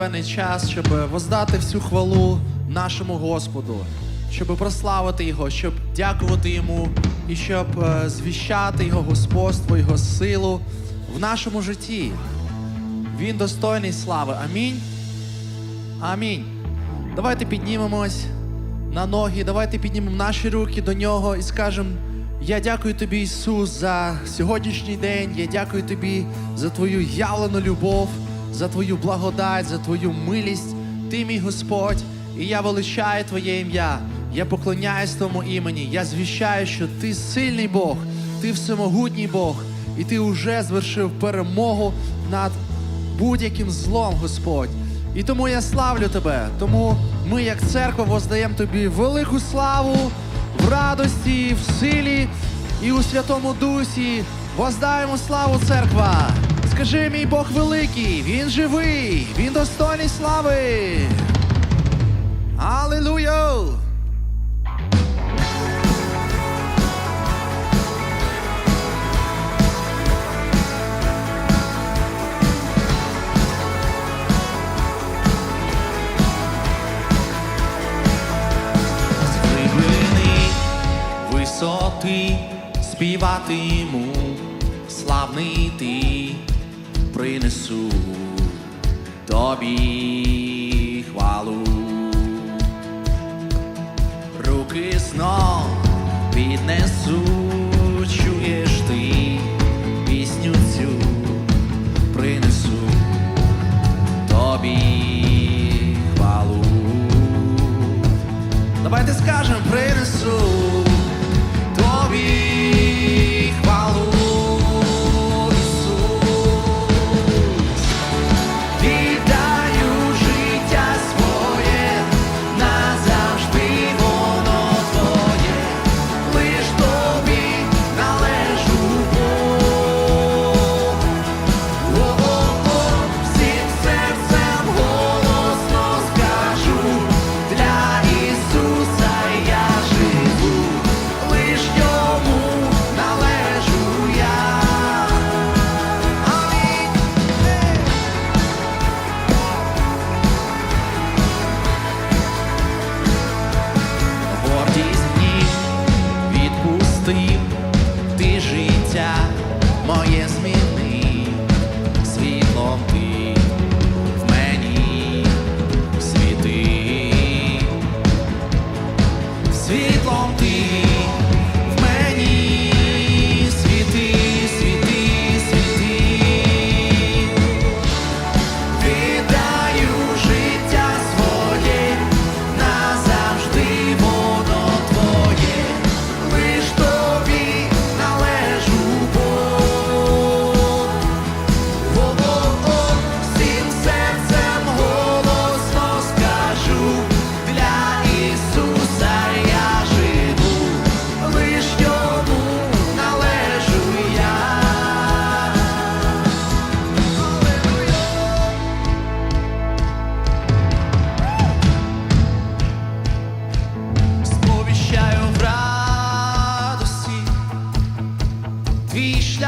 певний час, щоб воздати всю хвалу нашому Господу, щоб прославити Його, щоб дякувати Йому і щоб е, звіщати Його господство, Його силу в нашому житті. Він достойний слави. Амінь. Амінь. Давайте піднімемось на ноги, давайте піднімемо наші руки до нього і скажемо: Я дякую тобі, Ісус, за сьогоднішній день. Я дякую тобі за твою явлену любов, за твою благодать, за твою милість. Ти мій Господь, і я величаю Твоє ім'я. Я поклоняюсь Твоєму імені. Я звіщаю, що ти сильний Бог, ти всемогутній Бог, і ти вже звершив перемогу над будь-яким злом, Господь. І тому я славлю тебе. Тому ми, як церква, воздаємо тобі велику славу в радості, в силі і у Святому Дусі. Воздаємо славу церква. Скажи, мій Бог великий, він живий, він достойний слави. Руки піднесу, чуєш ти пісню цю принесу тобі хвалу. Давайте скажемо, тим, ти життя моє.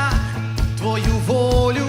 шлях, твою волю.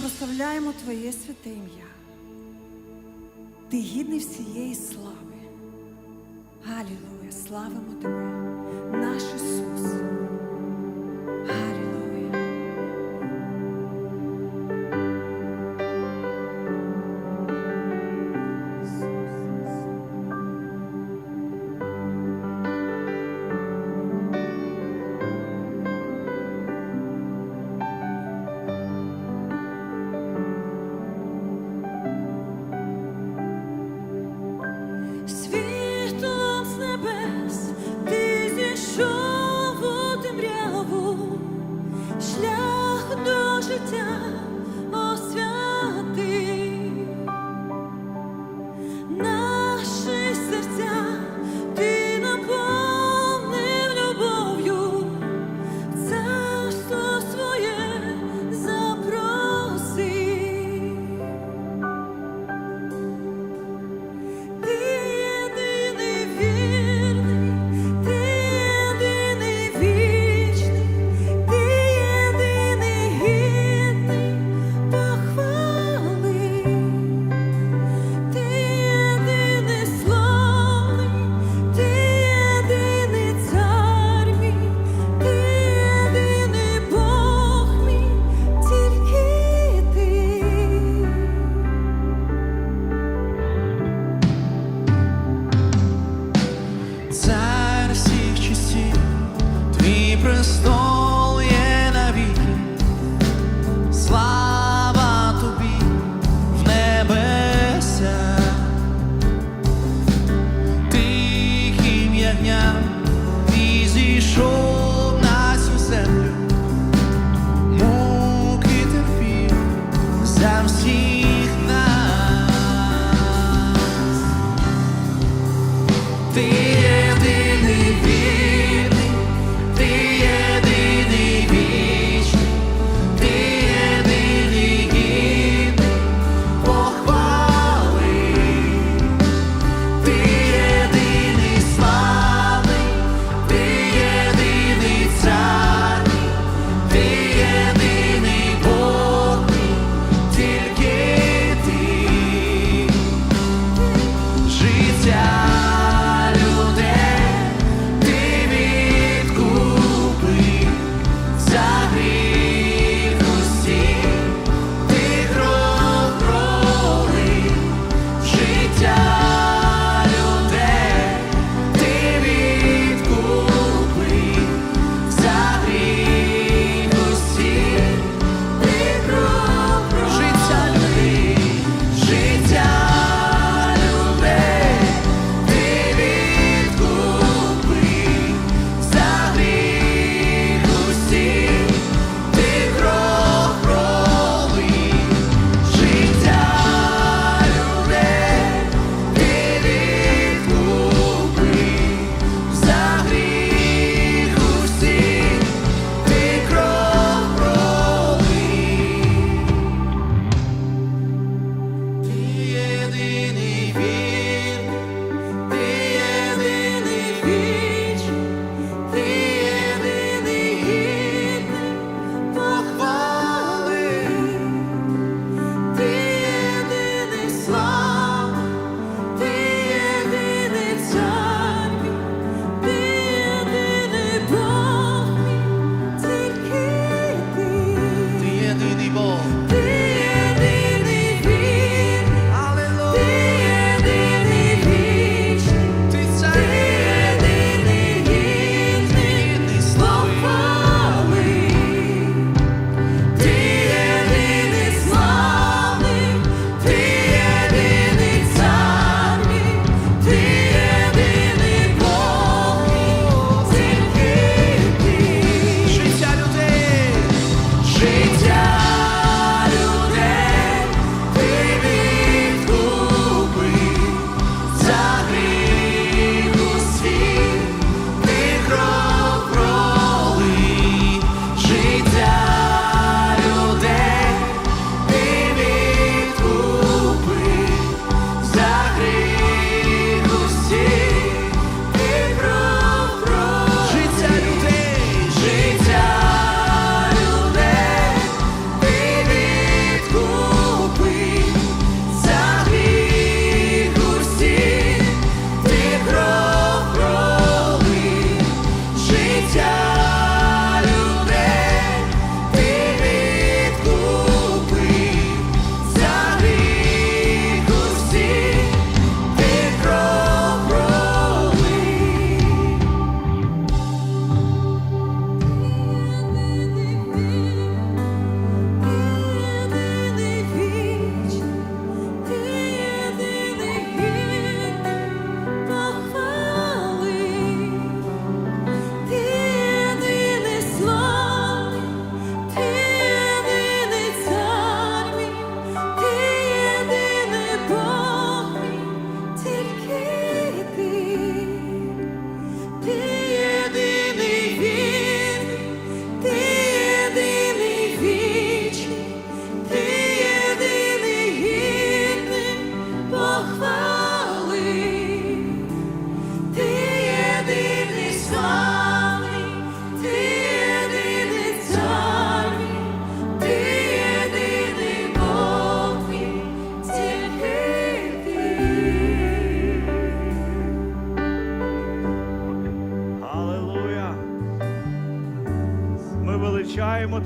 прославляємо Твоє святе ім'я. Ти гідний всієї слави. Алілуя, славимо Тебе, наш Ісус.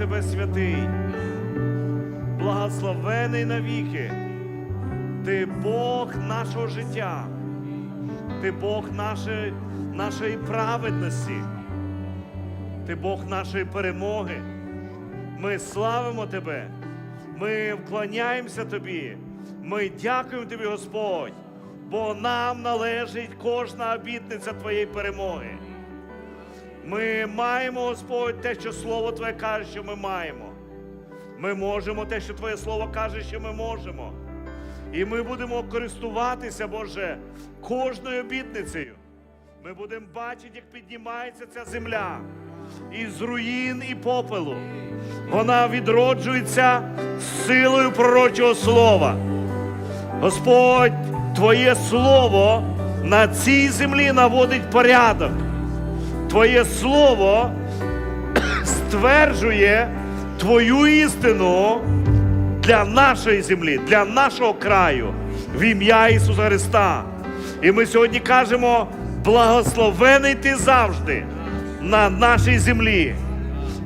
Тебе, святий, благословений навіки. Ти Бог нашого життя, ти Бог нашої, нашої праведності, ти Бог нашої перемоги. Ми славимо Тебе, ми вклоняємося Тобі, ми дякуємо Тобі, Господь, бо нам належить кожна обітниця Твоєї перемоги. Ми маємо, Господь, те, що Слово Твоє каже, що ми маємо. Ми можемо те, що Твоє Слово каже, що ми можемо. І ми будемо користуватися, Боже, кожною обітницею. Ми будемо бачити, як піднімається ця земля із руїн і попелу. Вона відроджується силою пророчого слова. Господь, Твоє Слово на цій землі наводить порядок. Твоє Слово стверджує Твою істину для нашої землі, для нашого краю, в ім'я Ісуса Христа. І ми сьогодні кажемо: благословений ти завжди на нашій землі.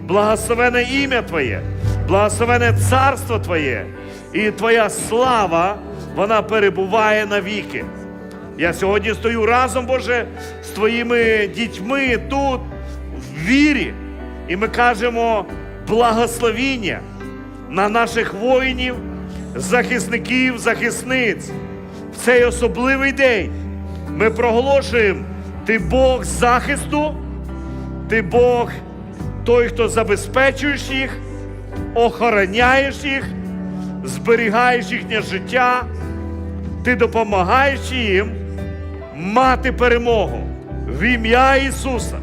Благословене ім'я Твоє, благословене царство Твоє, і Твоя слава, вона перебуває навіки. Я сьогодні стою разом, Боже, з Твоїми дітьми тут, в вірі, і ми кажемо благословіння на наших воїнів, захисників, захисниць. В цей особливий день ми проголошуємо, ти Бог захисту, ти Бог той, хто забезпечуєш їх, охороняєш їх, зберігаєш їхнє життя, ти допомагаєш їм мати перемогу в ім'я Ісуса.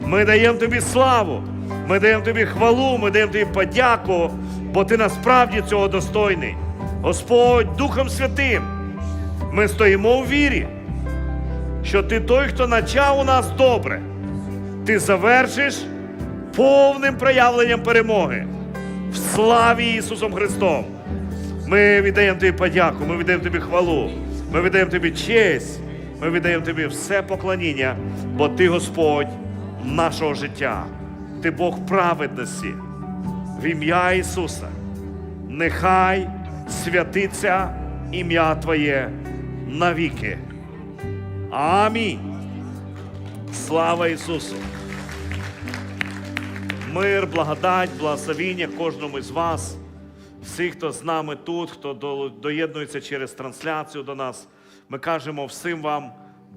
Ми даємо тобі славу, ми даємо тобі хвалу, ми даємо тобі подяку, бо ти насправді цього достойний. Господь Духом Святим, ми стоїмо у вірі, що ти той, хто начав у нас добре, ти завершиш повним проявленням перемоги в славі Ісусом Христом. Ми віддаємо тобі подяку, ми віддаємо тобі хвалу, ми віддаємо тобі честь, ми віддаємо тобі все поклоніння, бо ти Господь нашого життя, ти Бог праведності. В ім'я Ісуса. Нехай святиться ім'я Твоє навіки. Амінь. Слава Ісусу! Мир, благодать, благословіння кожному з вас, всіх, хто з нами тут, хто доєднується через трансляцію до нас. Ми кажемо всім вам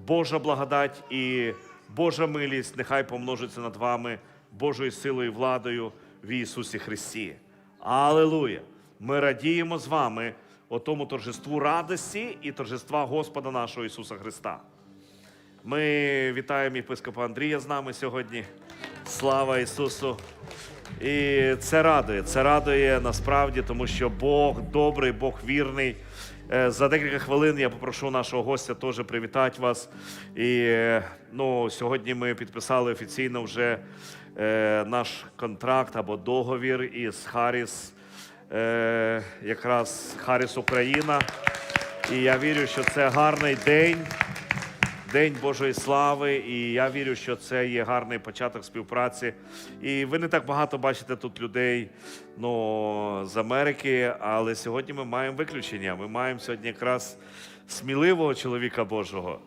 Божа благодать і Божа милість нехай помножиться над вами Божою силою і владою в Ісусі Христі. Алелуя! Ми радіємо з вами о тому торжеству радості і торжества Господа нашого Ісуса Христа. Ми вітаємо єпископа Андрія з нами сьогодні. Слава Ісусу! І це радує. Це радує насправді, тому що Бог добрий, Бог вірний. Е, За декілька хвилин я попрошу нашого гостя теж привітати вас. І е, ну, сьогодні ми підписали офіційно вже е, наш контракт або договір із Харіс, е, якраз Харіс Україна. І я вірю, що це гарний день. День Божої слави, і я вірю, що це є гарний початок співпраці. І ви не так багато бачите тут людей ну, з Америки, але сьогодні ми маємо виключення. Ми маємо сьогодні якраз сміливого чоловіка Божого.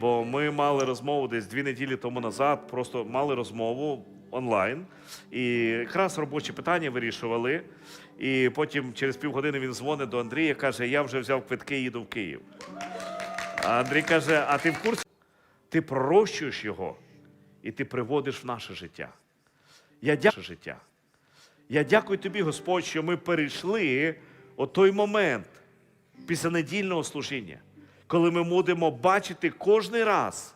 Бо ми мали розмову десь дві неділі тому назад, просто мали розмову онлайн, і якраз робочі питання вирішували. І потім через півгодини він дзвонить до Андрія, каже: Я вже взяв квитки, їду в Київ. А Андрій каже: А ти в курсі? Ти пророщуєш його і ти приводиш в наше життя. Я дякую життя. Я дякую тобі, Господь, що ми перейшли о той момент після недільного служіння, коли ми будемо бачити кожний раз